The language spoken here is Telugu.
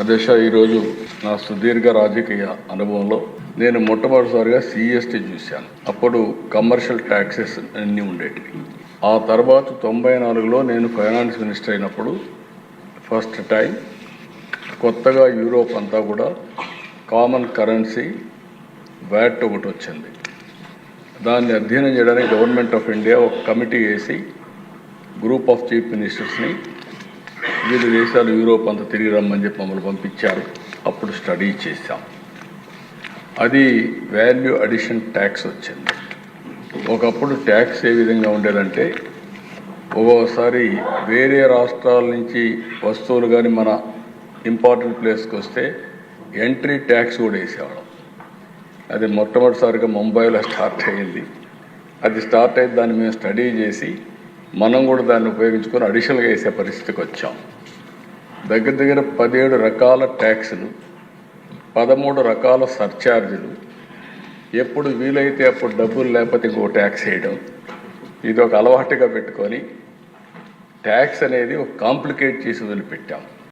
అధ్యక్ష ఈరోజు నా సుదీర్ఘ రాజకీయ అనుభవంలో నేను మొట్టమొదటిసారిగా సిఎస్టీ చూశాను. అప్పుడు కమర్షియల్ ట్యాక్సెస్ అన్నీ ఉండేటివి. ఆ తర్వాత తొంభై నాలుగులో నేను ఫైనాన్స్ మినిస్టర్ అయినప్పుడు ఫస్ట్ టైం కొత్తగా యూరోప్ అంతా కూడా కామన్ కరెన్సీ వ్యాట్ ఒకటి వచ్చింది. దాన్ని అధ్యయనం చేయడానికి గవర్నమెంట్ ఆఫ్ ఇండియా ఒక కమిటీ వేసి గ్రూప్ ఆఫ్ చీఫ్ మినిస్టర్స్ని వివిధ దేశాలు యూరోప్ అంతా తిరిగి రమ్మని చెప్పి మమ్మల్ని పంపించారు. అప్పుడు స్టడీ చేశాం. అది వాల్యూ అడిషన్ ట్యాక్స్ వచ్చింది. ఒకప్పుడు ట్యాక్స్ ఏ విధంగా ఉండేదంటే ఒక్కోసారి వేరే రాష్ట్రాల నుంచి వస్తువులు కానీ మన ఇంపార్టెంట్ ప్లేస్కి వస్తే ఎంట్రీ ట్యాక్స్ కూడా వేసేవాళ్ళం. అది మొట్టమొదటిసారిగా ముంబైలో స్టార్ట్ అయ్యింది అది స్టార్ట్ అయితే దాన్ని మేము స్టడీ చేసి మనం కూడా దాన్ని ఉపయోగించుకొని అడిషనల్గా వేసే పరిస్థితికి వచ్చాం. దగ్గర దగ్గర పదిహేడు రకాల ట్యాక్సులు పదమూడు రకాల సర్ఛార్జీలు ఎప్పుడు వీలైతే అప్పుడు డబ్బులు లేకపోతే ఇంకో ట్యాక్స్ వేయడం. ఇది ఒక అలవాటుగా పెట్టుకొని ట్యాక్స్ అనేది ఒక కాంప్లికేట్ చేసి వదిలిపెట్టాం.